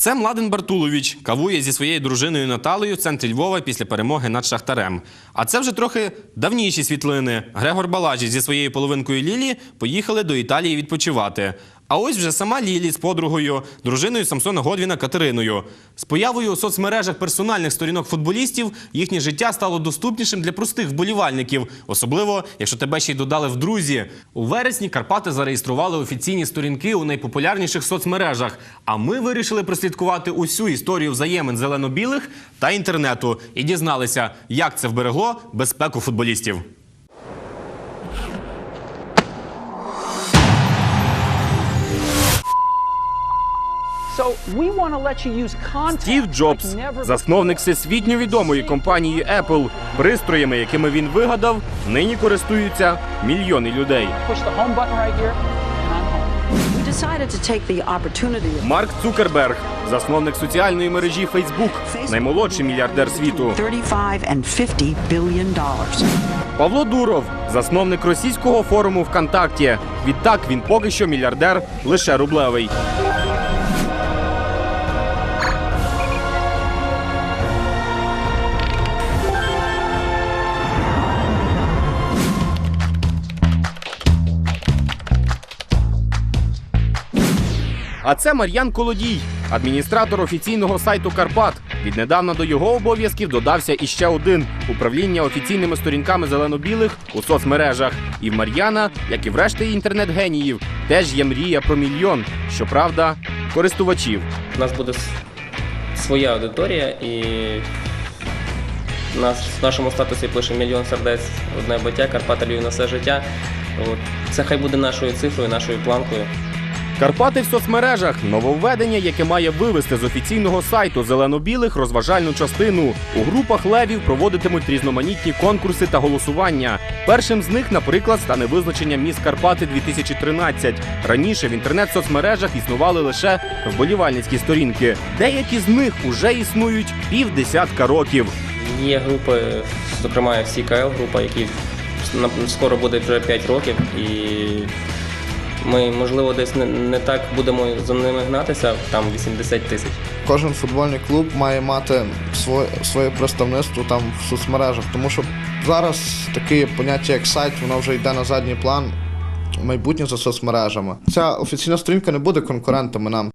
Це Младен Бартулович кавує зі своєю дружиною Наталею в центрі Львова після перемоги над Шахтарем. А це вже трохи давніші світлини. Грегор Балажі зі своєю половинкою Лілі поїхали до Італії відпочивати. А ось вже сама Лілі з подругою, дружиною Самсона Годвіна Катериною. З появою у соцмережах персональних сторінок футболістів їхнє життя стало доступнішим для простих вболівальників, особливо якщо тебе ще й додали в друзі. У вересні Карпати зареєстрували офіційні сторінки у найпопулярніших соцмережах. А ми вирішили прослідкувати усю історію взаємин зелено-білих та інтернету і дізналися, як це вберегло безпеку футболістів. Стів Джобс, засновник всесвітньо відомої компанії Apple, пристроями, якими він вигадав, нині користуються мільйони людей. Марк Цукерберг, засновник соціальної мережі Facebook, наймолодший мільярдер світу. 35 and 50 billion dollars. Павло Дуров, засновник російського форуму ВКонтакті. Відтак він поки що мільярдер лише рублевий. А це Мар'ян Колодій, адміністратор офіційного сайту Карпат. Віднедавна до його обов'язків додався іще один управління офіційними сторінками зелено-білих у соцмережах. І в Мар'яна, як і в решти інтернет-геніїв, теж є мрія про мільйон. Щоправда, користувачів. У нас буде своя аудиторія, і в нашому статусі пише мільйон сердець одне биття, Карпата Львів на все життя. Це хай буде нашою цифрою, нашою планкою. Карпати в соцмережах нововведення, яке має вивести з офіційного сайту зелено-білих розважальну частину. У групах левів проводитимуть різноманітні конкурси та голосування. Першим з них, наприклад, стане визначення Міс Карпати 2013. Раніше в інтернет-соцмережах існували лише вболівальницькі сторінки. Деякі з них уже існують півдесятка років. Є групи, зокрема CKL група, які скоро буде вже 5 років, і ми, можливо, десь не, не так будемо за ними гнатися, там 80 тисяч. Кожен футбольний клуб має мати своє, своє представництво там в соцмережах, тому що зараз таке поняття як сайт, воно вже йде на задній план. Майбутнє за соцмережами. Ця офіційна сторінка не буде конкурентами нам.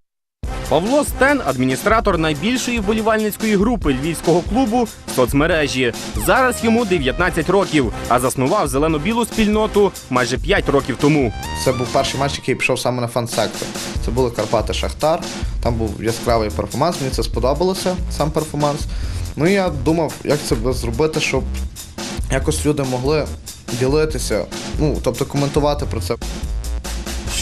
Павло Стен, адміністратор найбільшої вболівальницької групи львівського клубу в соцмережі. Зараз йому 19 років, а заснував зелено-білу спільноту майже 5 років тому. Це був перший матч, який пішов саме на фан-сектор. Це були Карпати Шахтар. Там був яскравий перформанс. Мені це сподобалося, сам перформанс. Ну і я думав, як це зробити, щоб якось люди могли ділитися, ну тобто коментувати про це.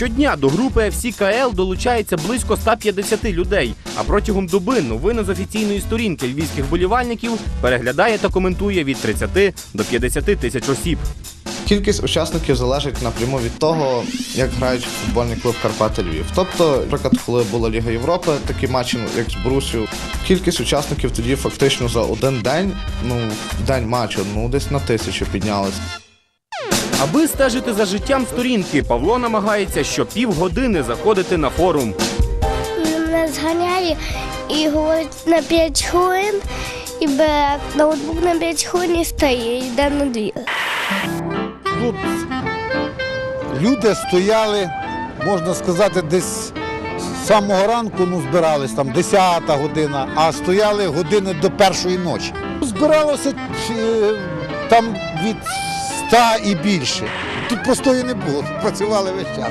Щодня до групи FC КЛ долучається близько 150 людей. А протягом доби новини з офіційної сторінки львівських вболівальників переглядає та коментує від 30 до 50 тисяч осіб. Кількість учасників залежить напряму від того, як грають футбольний клуб Карпати Львів. Тобто, наприклад, коли була Ліга Європи, такі матчі, ну, як з Борусію, кількість учасників тоді фактично за один день, ну, день матчу, ну десь на тисячу піднялась. Аби стежити за життям сторінки, Павло намагається щопівгодини заходити на форум. мене зганяє і говорить на 5 хвилин, і бере ноутбук на 5 хвилин і стає, і йде на двір. Тут люди стояли, можна сказати, десь з самого ранку ну, збирались, там 10 година, а стояли години до першої ночі. Збиралося е, там від 100 і більше. Тут простої не було, тут працювали весь час.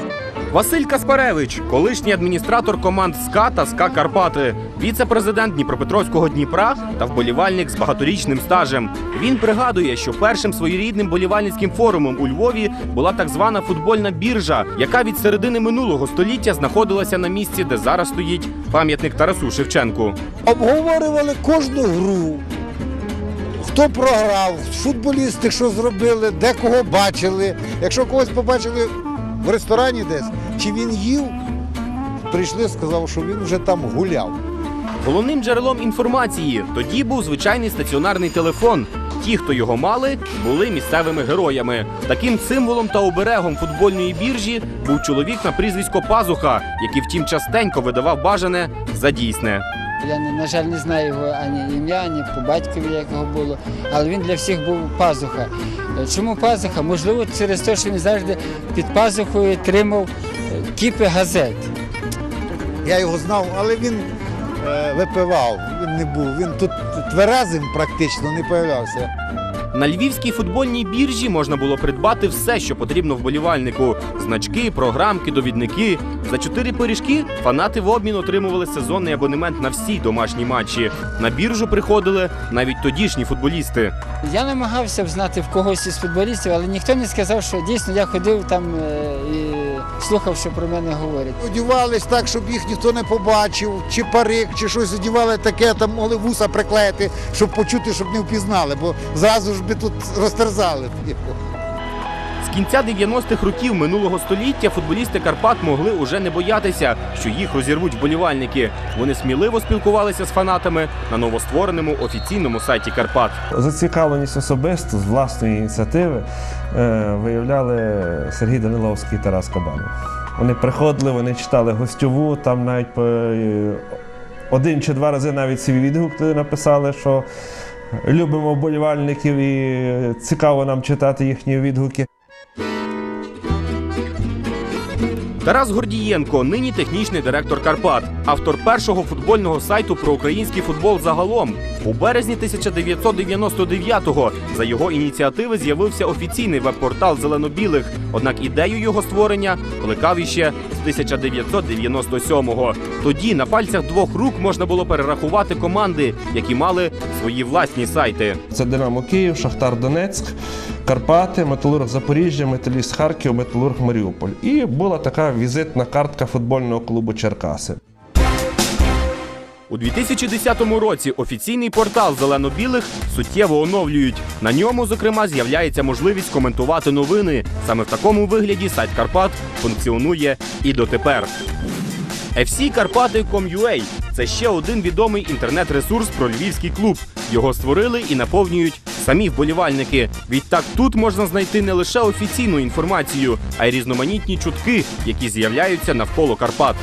Василь Каспаревич, колишній адміністратор команд СКА та СКА Карпати, віце-президент Дніпропетровського Дніпра та вболівальник з багаторічним стажем. Він пригадує, що першим своєрідним болівальницьким форумом у Львові була так звана футбольна біржа, яка від середини минулого століття знаходилася на місці, де зараз стоїть пам'ятник Тарасу Шевченку. Обговорювали кожну гру. Хто програв, футболісти що зробили, де кого бачили. Якщо когось побачили в ресторані десь, чи він їв, прийшли, сказав, що він вже там гуляв. Головним джерелом інформації тоді був звичайний стаціонарний телефон. ті, хто його мали, були місцевими героями. Таким символом та оберегом футбольної біржі був чоловік на прізвисько Пазуха, який втім частенько видавав бажане за дійсне. Я, на жаль, не знаю його ані ім'я, ані по батькові, як його було, але він для всіх був пазуха. Чому пазуха? Можливо, через те, що він завжди під пазухою тримав е, кіпи газет. Я його знав, але він е, випивав, він не був. Він тут тверезим практично не появлявся. На львівській футбольній біржі можна було придбати все, що потрібно вболівальнику: значки, програмки, довідники. За чотири пиріжки фанати в обмін отримували сезонний абонемент на всі домашні матчі. На біржу приходили навіть тодішні футболісти. Я намагався взнати в когось із футболістів, але ніхто не сказав, що дійсно я ходив там е, і слухав, що про мене говорять. Одівались так, щоб їх ніхто не побачив, чи парик, чи щось одівали таке, там могли вуса приклеїти, щоб почути, щоб не впізнали, бо зразу ж би тут розтерзали. Кінця 90-х років минулого століття футболісти Карпат могли уже не боятися, що їх розірвуть вболівальники. Вони сміливо спілкувалися з фанатами на новоствореному офіційному сайті Карпат. Зацікавленість особисто з власної ініціативи е, виявляли Сергій Даниловський і Тарас Кабанов. Вони приходили, вони читали гостьову, там навіть е, один чи два рази навіть свій відгук написали, що любимо вболівальників і цікаво нам читати їхні відгуки. Тарас Гордієнко, нині технічний директор Карпат, автор першого футбольного сайту про український футбол загалом. У березні 1999-го за його ініціативи з'явився офіційний веб-портал зелено-білих. Однак ідею його створення плекав іще з 1997-го. Тоді на пальцях двох рук можна було перерахувати команди, які мали свої власні сайти. Це Динамо Київ, Шахтар Донецьк, Карпати, Металург Запоріжжя, Металіст Харків, Металург Маріуполь. І була така візитна картка футбольного клубу Черкаси. У 2010 році офіційний портал зелено-білих суттєво оновлюють. На ньому, зокрема, з'являється можливість коментувати новини. Саме в такому вигляді сайт Карпат функціонує і дотепер. FCKarpati.com.ua – це ще один відомий інтернет-ресурс про львівський клуб. Його створили і наповнюють самі вболівальники. Відтак тут можна знайти не лише офіційну інформацію, а й різноманітні чутки, які з'являються навколо Карпат.